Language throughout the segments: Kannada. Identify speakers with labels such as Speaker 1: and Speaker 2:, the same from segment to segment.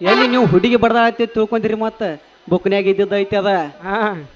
Speaker 1: ಎಲ್ಲಿ ನೀವು ಹುಡುಗಿ ಬಡ್ದಾಳತಿ ತಿಳ್ಕೊಂಡಿರಿ ಮತ್ತ? ಬುಕ್ನ್ಯಾಗ ಇದ್ದಿದ್ದೈತಿ ಅದ.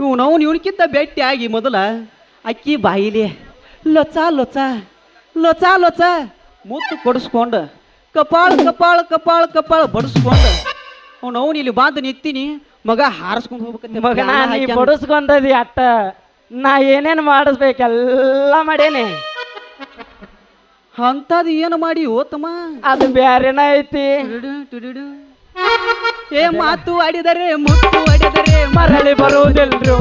Speaker 1: ಇವ್ ನಾವು ಇವನಕ್ಕಿಂತ ಭೇಟಿ ಆಗಿ ಮೊದಲ ಅಕ್ಕಿ ಬಾಯಿಲಿ ಲೊಚ ಲೊಚ ಲೊಚ ಲೊಚ ಮುತ್ತು ಕೊಡಿಸ್ಕೊಂಡು ಕಪಾಳ ಕಪಾಳ ಕಪಾಳ ಕಪಾಳ ಬಡಿಸ್ಕೊಂಡು. ಅವ್ನು ಅವ್ನು ಇಲ್ಲಿ ಬಾಂಧ ನಿಂತೀನಿ ಮಗ ಹಾರಿಸ್ಕೊಂಡು ಹೋಗ್ಬೇಕಂತ.
Speaker 2: ಮಗ ನೀ ಬಡಿಸ್ಕೊಂಡದಿ ಅಟ್ಟ. ನಾ ಏನೇನು ಮಾಡಿಸ್ಬೇಕೆಲ್ಲ ಮಾಡೇನಿ.
Speaker 1: ಅಂತದ್ ಏನು ಮಾಡಿ ಓತಮ್ಮ?
Speaker 2: ಅದು ಬ್ಯಾರೆನ ಐತಿ.
Speaker 1: ಏ ಮಾತು ಆಡಿದರೆ ಮುತ್ತು ಆಡಿದರೆ
Speaker 2: ಮರಳಿ ಬರುವುದಿಲ್ರು?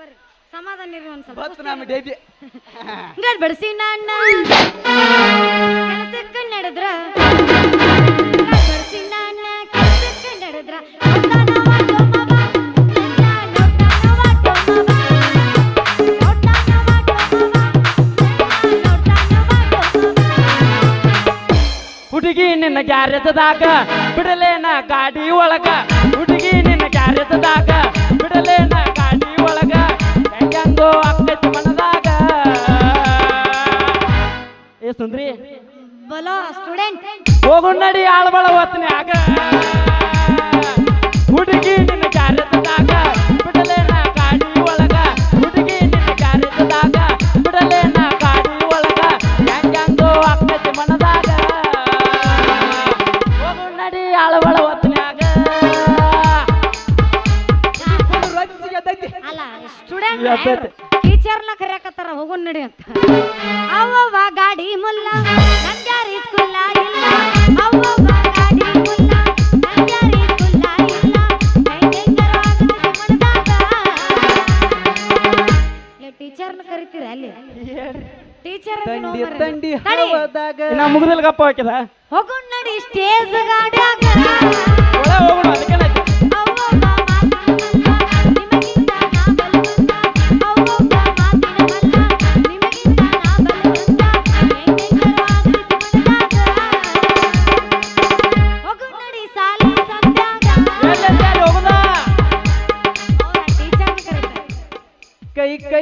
Speaker 3: ಬರ್ರಿ. ಸಮಾಧಾನ ಒಂದ್ ಸ್ವಲ್ಪ.
Speaker 1: ಬತ್ ನಮ್ಮ ಡೇಬಿ.
Speaker 3: ಹಿಂಗಾದ್ ಬಡ್ಸಿ ನನ್ನ ಕೆಲಸಕ್ಕ ನಡೆದ್ರ. ಬಡ್ಸಿ ನನ್ನ ಕೆಲಸಕ್ಕ ನಡೆದ್ರ.
Speaker 2: ಹುಡುಗಿ ನಿನ್ನ ಗ್ಯಾರೇಜದಾಗ ಬಿಡಲೇನ ಗಾಡಿ ಒಳಗ. ಹುಡುಗಿ ನಿನ್ನ ಗ್ಯಾರೇಜದಾಗ ಸುಂದ್ರಿ
Speaker 3: ಬಲೋ ಸ್ಟೂಡೆಂಟ್
Speaker 2: ಹೋಗು ನಡಿ ಆಳ್ಬಳ ಹೊತ್ತನ್ಯಾಗ ಹುಡುಗಿ ನಿನ್ನ ಗ್ಯಾರೇಜದಾಗ ಬಿಡಲೇನ ಗಾಡಿ ಒಳಗ. ಹುಡುಗಿ ನಿನ್ನ ಗ್ಯಾರೇಜದಾಗ ಬಿಡಲೇನ ಗಾಡಿ ಒಳಗ. ಹೆಂಗಂಗೋ ಆಗ್ತೈತಿ ಮನದಾಗ. ಹೋಗು ನಡಿ ಆಳ್ಬಳ ಹೊತ್ತನ್ಯಾಗ
Speaker 3: ಅಲ್ಲ ಸ್ಟೂಡೆಂಟ್. ಟೀಚರ್ನ ಕರೆಯಕತ್ತಾರ ಹೋಗೋ ನಡಿ ಅಂತ. ಅವ್ವ ಗಾಡಿ ಮುಲ್ಲ ನಂದ್ಯಾರಿ ಸ್ಕೂಲ ಇಲ್ಲ. ಅವ್ವವ್ವ ಗಾಡಿ ಮುಲ್ಲ ನಂದ್ಯಾರಿ ಸ್ಕೂಲ ಇಲ್ಲ. ಹೆಂಗೆಂಗರ ಆಗತ್ತೆ ಮನದಾಗ. ಲೇ, ಟೀಚರ್ನ ಕರಿತೀರ ಅಲ್ಲಿ? ಟೀಚರ್
Speaker 1: ತಂಡಿ ತಂಡಿ ಹವದಾಗ.
Speaker 2: ಇನ್ನ ಮುಗಿದಿಲ್ಲ ಗಪ್ಪ ಹಾಕಿದ?
Speaker 3: ಹೋಗೋಣ ನಡಿ ಸ್ಟೇಜ್ ಗಾಡಿ
Speaker 2: ಒಳ ಹೋಗೋಣ ಅದಕ್ಕೆಲ್ಲ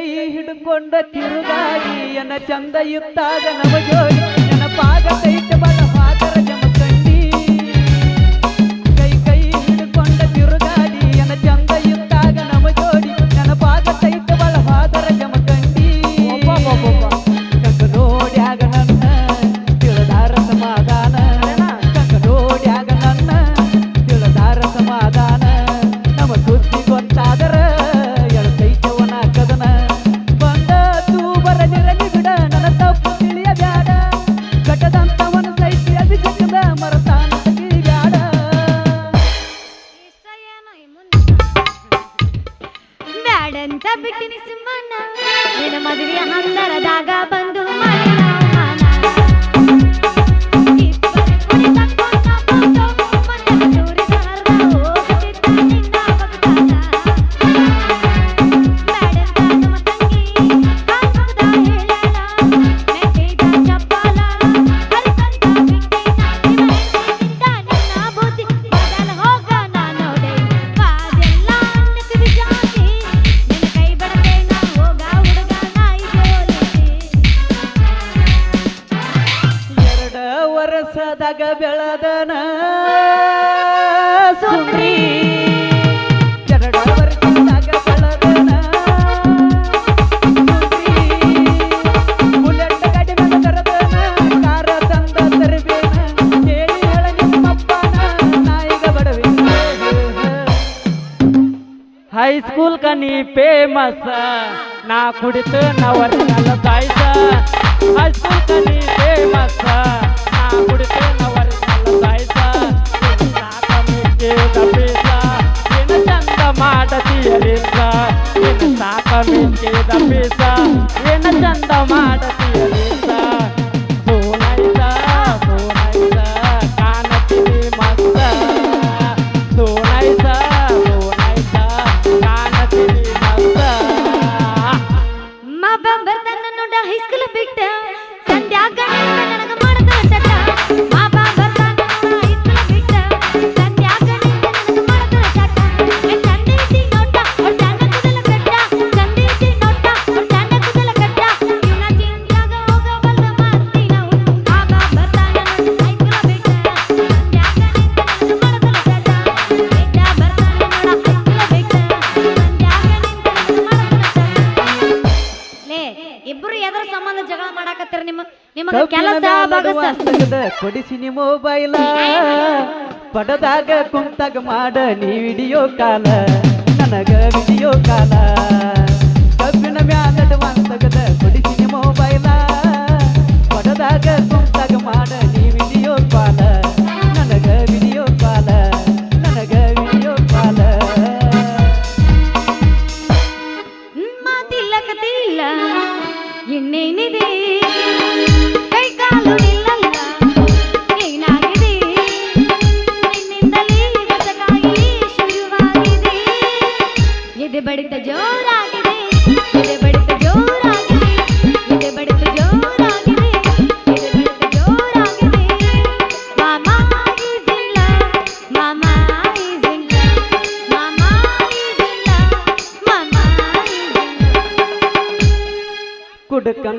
Speaker 1: ಕೈ ಕೈ ಹಿಡ್ಕೊಂಡ ತಿರುಗಾಡಿ ಎನ್ನ ಚಂದ ಇತ್ತಾಗ ನಮಗೋಡಿ ನೆನಪಾಗ ಕೈಟ ನಿಮ್ಮಪ್ಪನ ನಾಯಿಗ ಹೈ
Speaker 2: ಹೈಸ್ಕೂಲ್ ಕನಿ ಫೇಮಸ್ ನಾ ಕುಡಿತು ನವರ್ನಲ್ಲ ಸಾಕ ಮಿಕ್ಕಿದ ಪೀಸ ಏನು ಚಂದ
Speaker 3: ನಿಮಗ ಕೆಲಸ ಬಗಸ.
Speaker 1: ತೆಗೆದ ಕೊಡಿಸಿನಿ ಮೊಬೈಲ ಪಡದಾಗ ಕುಂತಾಗ ಮಾಡ ನೀ ವಿಡಿಯೋ ಕಾಲ. ನನಗ ವಿಡಿಯೋ ಕಾಲ. ಕಬ್ಬಿನ ಮ್ಯಾಲ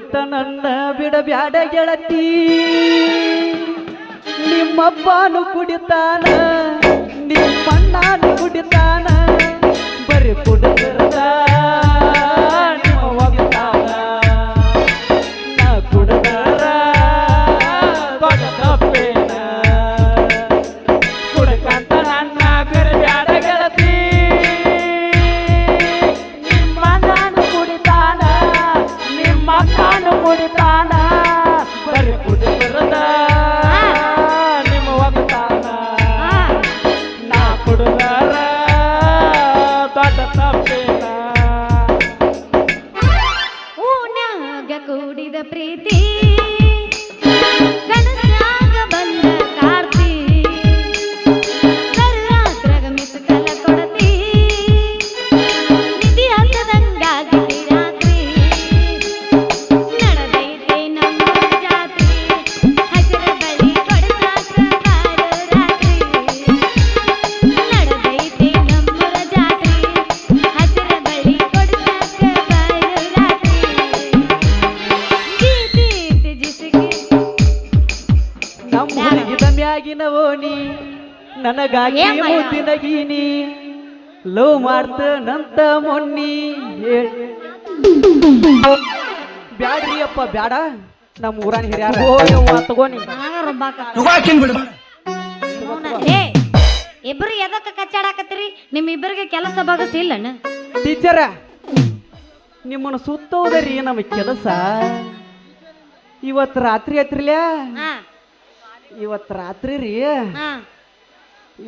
Speaker 1: ಕುಡ್ಕಂತ ನನ್ನ ಬಿಡಬ್ಯಾಡ ಗೆಳತಿ. ನಿಮ್ಮಪ್ಪನು ಕುಡಿತಾನ ನಿಮ್ಮಣ್ಣನು ಕುಡಿತಾನ ಬರೀ ಕುಡಿದಿರ್ದ काटता पे ನನಗಾಗಿ? ಮುದ್ದಿನ ಗೀನಿ ಲವ್ ಮಾಡ್ತನಂತ ಮೊನ್ನಿ ಹೇಳ್- ಬ್ಯಾಡ್ರಿ ಅಪ್ಪ ಬ್ಯಾಡ. ನಮ್ಮ ಊರಾನ ಹಿರಿಯಾರ.
Speaker 2: ಹೋಯವ್ವ ತಗೋ ನೀ
Speaker 3: ನನಗ ರೊಬ್ಬಾಕ
Speaker 4: ತುಗಾಕಿನ್ ಬಿಡು
Speaker 3: ಏ ಇಬ್ರು ಎದಕ್ಕೆ ಕಚ್ಚಾಡಕತ್ತೀರಿ? ನಿಮ್ ಇಬ್ಬರಿಗೆ ಕೆಲಸ ಬಗಸ ಇಲ್ಲನ
Speaker 1: ಟೀಚರ ನಿಮ್ಮನ್ನು ಸುತ್ತೋದರಿ ನಮ್ಮ ಕೆಲಸ. ಇವತ್ತು ರಾತ್ರಿ ಐತ್ರಿಲ್ಯಾ?
Speaker 3: ಹಾ.
Speaker 1: ಇವತ್ತು ರಾತ್ರಿ ರೀ.
Speaker 3: ಹಾ.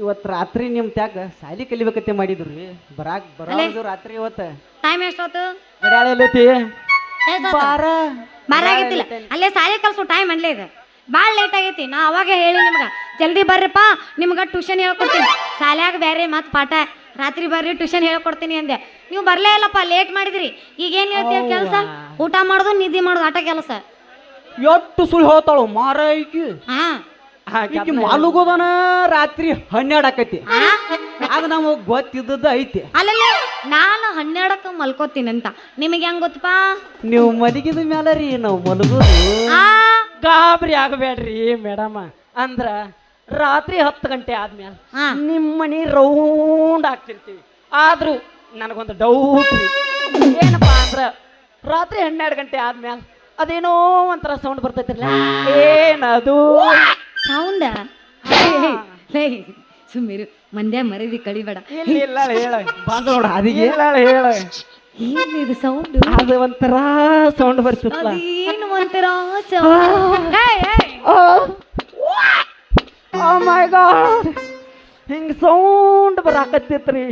Speaker 1: ಇವತ್ತು ರಾತ್ರಿ ನಿಮ್ ತ್ಯಾಗ ಸಾಲಿ ಕಲಿಬೇಕತ್ತೆ ಮಾಡಿದ್ರಿ. ಬರಾಕ್ ಬರೋದು ರಾತ್ರಿ ಇವತ್ತು.
Speaker 3: ಟೈಮ್ ಎಷ್ಟೊತ್ತು
Speaker 1: ಗಡ್ಯಾಳ ಎಲ್ಲೈತಿ? ಬಾರ.
Speaker 3: ಬರಾಗಿತ್ತಿಲ್ಲ ಅಲ್ಲೇ ಸಾಲಿ ಕಲ್ಸು ಟೈಮ್ ಅಲ್ಲೇ ಇದು. ಭಾಳ ಲೇಟ್ ಆಗೈತಿ. ನಾ ಅವಾಗ ಹೇಳಿ ನಿಮ್ಗೆ ಜಲ್ದಿ ಬರ್ರಿಪ್ಪ ನಿಮ್ಗೆ ಟ್ಯೂಷನ್ ಹೇಳ್ಕೊಡ್ತೀನಿ. ಶಾಲ್ಯಾಗ ಬೇರೆ ಮತ್ತೆ ಪಾಠ. ರಾತ್ರಿ ಬರ್ರಿ ಟ್ಯೂಷನ್ ಹೇಳ್ಕೊಡ್ತೀನಿ ಅಂದೆ. ನೀವು ಬರಲೇ ಇಲ್ಲಪ್ಪ ಲೇಟ್ ಮಾಡಿದ್ರಿ. ಈಗ ಏನು ಹೇಳ್ತೀಯ ಕೆಲಸ? ಊಟ ಮಾಡೋದು ನಿದ್ದೆ ಮಾಡೋದು ಆಟ ಕೆಲಸ.
Speaker 1: ಎಷ್ಟು ಸುಳ್ಳು ಹೇಳ್ತಾಳು ಮಾರೈಕಿ ಹಾ
Speaker 3: ಹಾಂ.
Speaker 1: ಈಕಿ ಮಾಲುಗೋದನ ರಾತ್ರಿ ಹನ್ನೆರಡು ಆಕೈತಿ. ಅದು ನಮಗ್ ಗೊತ್ತಿದ್ದದ್ದು ಐತಿ.
Speaker 3: ಅಲ್ಲಲ್ಲ ನಾನು ಹನ್ನೆರಡಕ್ಕೆ ಮಲ್ಕೋತೀನಿ ಅಂತ. ನಿಮಗೆ ಹೆಂಗ್ ಗೊತ್ತಪ್ಪ
Speaker 1: ನೀವು ಮಲಗಿದ ಮೇಲೆ ರೀ ನಾವು ಮಲಗೋದು.
Speaker 3: ಆ?
Speaker 2: ಗಾಬರಿ ಆಗಬೇಡ್ರಿ ಮೇಡಮ್. ಅಂದ್ರ ರಾತ್ರಿ ಹತ್ತು ಗಂಟೆ ಆದ್ಮೇಲೆ. ನಿಮ್ಮ ಮನೆ ರೌಂಡ್ ಆಗ್ತಿರ್ತೀವಿ. ಆದ್ರೂ ನನಗೊಂದು ಡೌಟ್ ರೀ. ಏನಪ್ಪಾ ಅಂದ್ರ ರಾತ್ರಿ ಹನ್ನೆರಡು ಗಂಟೆ ಆದ್ಮೇಲೆ ಅದೇನೋ ಒಂಥರ ಸೌಂಡ್ ಬರ್ತೈತಿರ್ಲ ಏನದು?
Speaker 3: ಸೌಂಡ ಸುಮ್ಮಿರು. ಮಂದ್ಯ ಮರದಿ ಕಳಿಬೇಡ.
Speaker 2: ಇಲ್ಲ ಇಲ್ಲ ಹೇಳ
Speaker 1: ಬಂದ ನೋಡ ಅದಿಗೆ?
Speaker 2: ಇಲ್ಲ ಹೇಳ
Speaker 3: ಏನಿದು ಸೌಂಡ್
Speaker 2: ಅದು ಒಂಥರ ಸೌಂಡ್ ಬರ್ತದ
Speaker 3: ಏನು ಒಂಥರ ಏಯ್.
Speaker 2: ಓ ಮೈ ಗಾಡ್ ಹಿಂಗೆ ಸೌಂಡ್ ಬರಾಕತ್ತಿತ್ರಿ.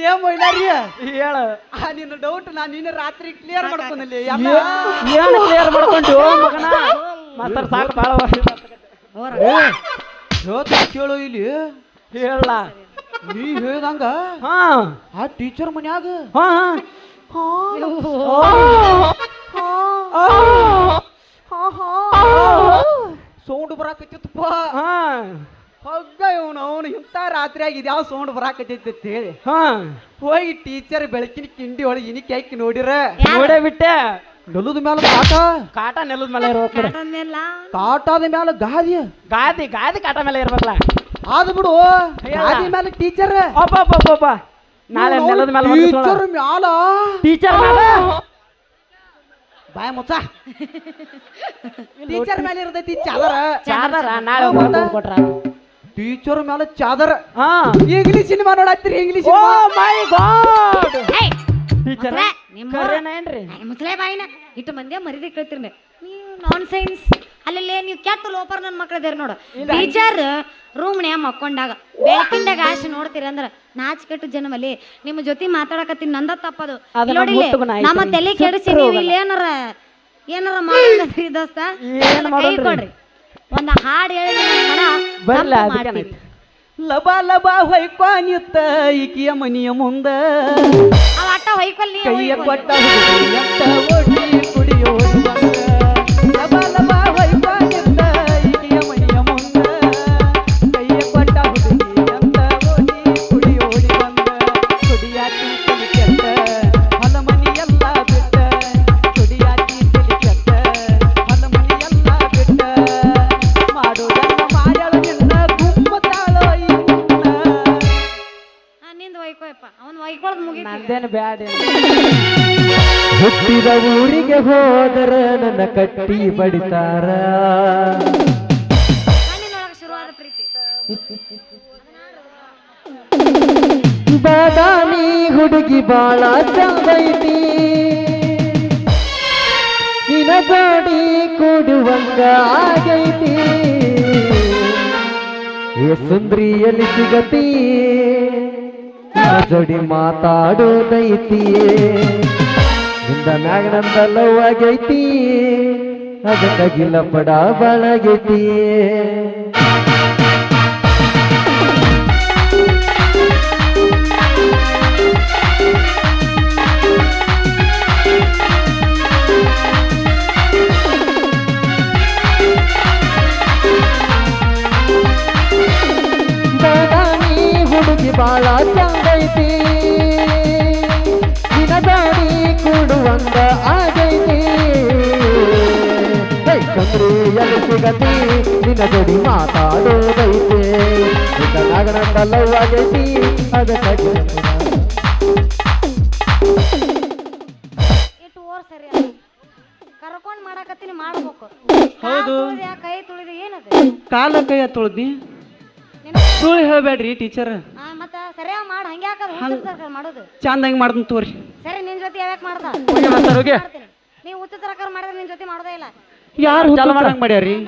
Speaker 1: ಲೇ ಮೈಲಾರಿ?
Speaker 2: ಹೇಳ.
Speaker 1: ಆ ನಿನ್ನ ಡೌಟ್ ನಾನು ನಿನ್ನ ರಾತ್ರಿ ಕ್ಲಿಯರ್ ಮಾಡ್ಕೊಂಡಲ್ಲಿ
Speaker 2: ಏನು ಕ್ಲಿಯರ್ ಮಾಡ್ಕೊಂಡು ಮಗನ? ಮಾಸ್ತರ್ ಸಾಕು ಭಾಳ.
Speaker 1: ಹೇಳ್ತ ಕೇಳು ಇಲ್ಲಿ.
Speaker 2: ಹೇಳ.
Speaker 1: ನೀ ಹೇಳ್ದಂಗ?
Speaker 2: ಹಾ.
Speaker 1: ಆ ಟೀಚರ್ ಮನ್ಯಾಗ?
Speaker 2: ಹಾ
Speaker 1: ಸೌಂಡ್ ಬರಾಕತ್ತಿತ್ತಪ್ಪ.
Speaker 2: ಹಾ.
Speaker 1: ಹಗ್ಗ ಇವನು ಅವನು ಇಂಥ ರಾತ್ರಿಯಾಗಿ ಇದ್ಯಾವ ಸೌಂಡ್ ಬರಾಕತ್ತೈತಿ ಅಂತ ಹೇಳಿ.
Speaker 2: ಹಾ.
Speaker 1: ಹೋಗಿ ಟೀಚರ್ ಬೆಳಕಿನ ಕಿಂಡಿ ಒಳಗೆ ಇನಿಕೆ ಹಾಕಿ ನೋಡಿರ.
Speaker 2: ನೋಡೇ ಬಿಟ್ಟೆ.
Speaker 1: ನೆಲದ ಮ್ಯಾಲ ಕಾಟ.
Speaker 2: ಕಾಟ ನೆಲದ ಮೇಲೆ ಇರ್ಬೇಕು.
Speaker 3: ಮೇಲೆ
Speaker 1: ಕಾಟಾದ ಮ್ಯಾಲ ಗಾದಿ.
Speaker 2: ಗಾದಿ ಗಾದಿ ಕಾಟ ಮೇಲೆ ಇರ್ಬೇಕಲ್ಲ.
Speaker 1: ಆದ್ ಬಿಡು. ಗಾದಿ ಮ್ಯಾಲ ಟೀಚರ್.
Speaker 2: ಅಪ್ಪ ಅಪ್ಪ ಅಪ್ಪ, ಅಪ್ಪ ನಾಳೆ ನೆಲದ ಮೇಲೆ
Speaker 1: ಟೀಚರ್ ಮ್ಯಾಲ.
Speaker 2: ಟೀಚರ್ ಮೇಲೆ
Speaker 1: ಬಾಯ ಮುಚ್ಚ. ಟೀಚರ್ ಮೇಲೆ ಇರ್ತೈತಿ ಚಾದರ.
Speaker 2: ಚಾದರ ನಾಳೆ ಬಂದು ಕೊಟ್ರ.
Speaker 1: ಟೀಚರ್ ಮೇಲೆ ಚಾದರ್.
Speaker 2: ಹಾ.
Speaker 1: ಇಂಗ್ಲಿಷ್ ಸಿನಿಮಾ ನೋಡತ್ತೀರಿ English
Speaker 2: oh my god. Teacher
Speaker 3: ನಿಮ್ಮ
Speaker 2: ಕರೆನೇನ್ರಿ
Speaker 3: ಏ, ಬಾಯಿನ. ಇಟ್ಟು ಮಂದಿ ಮರಿದಿ ಕೇಳ್ತಿರ್ಮೆ ನೀವು. ನಾನ್ ಸೈನ್ಸ್ ಅಲ್ಲಲ್ಲೇ ನೀವು ಕೆಟ್ಟ ಲೋಪರ್ ನನ್ನ ಮಕ್ಳದೇರ್ ನೋಡು. ಟೀಚರ್ ರೂಮ್ನ್ಯಾಗ ಮಕ್ಕೊಂಡಾಗ ಬೆಳಕಿಂದಾಗ ಆಶೆ ನೋಡ್ತೀರಿ ಅಂದ್ರ ನಾಚ್ ಕೆಟ್ಟು ಜನಮಲ್ಲಿ ನಿಮ್ಮ ಜೊತೆ ಮಾತಾಡಕತ್ತೀನಿ ನಂದ ತಪ್ಪದು.
Speaker 2: ಅದು
Speaker 3: ನೋಡಿ
Speaker 2: ನಮ್ಮ
Speaker 3: ತಲೆ ಕೆಡಿಸಿ ನೀವು ಇಲ್ಲಿ ಏನಾರ ಏನಾರ ಮಾಡಲ್ರಿ ದೋಸ್ತ? ಕೈ ಕೊಡ್ರಿ. ಒಂದ್ ಹಾಡು ಹೇಳಿ ಲಬಾ
Speaker 2: ಅದಕ್ಕೆ
Speaker 1: ಲಬ ಲಬ ಹೊಯ್ಪಾನಿತ್ತ ಈಕಿಯ ಮನಿಯ ಮುಂದ.
Speaker 3: ಅವ ಅಟ್ಟ ಹೊಯ್ಕೊಲ್ ನೀ
Speaker 1: ಕೈಯ. ಕೊಟ್ಟ ಹುಡುಗಿ ಓಡಿ ಕುಡಿಯೋಡಿ
Speaker 2: ನಂದೇನು ಬ್ಯಾಡ
Speaker 1: ಹುಟ್ಟಿದ ಊರಿಗೆ ಹೋದರ ನನ್ನ ಕಟ್ಟಿ ಬಡಿತಾರ.
Speaker 3: ಕಣ್ಣಿನೊಳಗ ಶುರುವಾದ ಪ್ರೀತಿ.
Speaker 1: ಬಾದಾಮಿ ಹುಡುಗಿ ಬಾಳ ಚಂದೈತಿ ನಿನ ಜೋಡಿ ಕೂಡುವಂಗ ಆಗೈತಿ. ಏ ಸುಂದ್ರಿಯಲ್ಲಿ ಸಿಗತೀ. ಜೋಡಿ ಮಾತಾಡೋದೈತಿ ನಿಂದ ಮ್ಯಾಗ ನಂದ ಲವ್ ಆಗೈತಿ ಅದಕ್ಕಾಗಿಲ್ಲ ಪಡ ಬಾಳಾಗೈತಿ ನಿನ್ನ ಜೋಡಿ ಮಾತಾಡೋದೈತೆ. ನಾಗನಂದ ಲವ್ ಆಗೈತಿ ಅದಕ್ಕಾಗಿ
Speaker 3: ಇಟ್ಟು ಓರ್ ಸರಿ ಕರ್ಕೊಂಡು ಮಾಡಾಕತ್ತೀನಿ ಮಾಡ್ಬೇಕು.
Speaker 1: ಹೌದು.
Speaker 3: ಕಾಲ್ ಕೈ ತುಳಿದ ಏನದು?
Speaker 1: ಕಾಲ ಕೈಯ ತೊಳ್ದಿ ಸುಳ್ಳು ಹೇಳ್ಬೇಡ್ರಿ ಟೀಚರ್.
Speaker 3: ಆ, ಮತ್ತ ಸರಿಯಾಗಿ ಮಾಡ್ ಹಂಗೆ ಹಾಕದ್ ಮಾಡೋದು?
Speaker 1: ಚಂದಂಗೆ ಮಾಡ್ದಂತ ತೋರಿ.
Speaker 3: ಸರಿ ನಿನ್ ಜೊತೆ ಯಾವ್ಯಾಕ ಮಾಡ್ತಾ
Speaker 1: ಹೋಗಿ
Speaker 3: ನೀವು ಉಚಿತ ಸರ್ಕಾರ ಮಾಡಿದ್ರೆ ನಿನ್ ಜೊತೆ ಮಾಡೋದೇ ಇಲ್ಲ.
Speaker 1: ಯಾರು
Speaker 2: ಚಾಲು ಮಾಡು.
Speaker 1: ಮಾಡ್ಯಾರಿ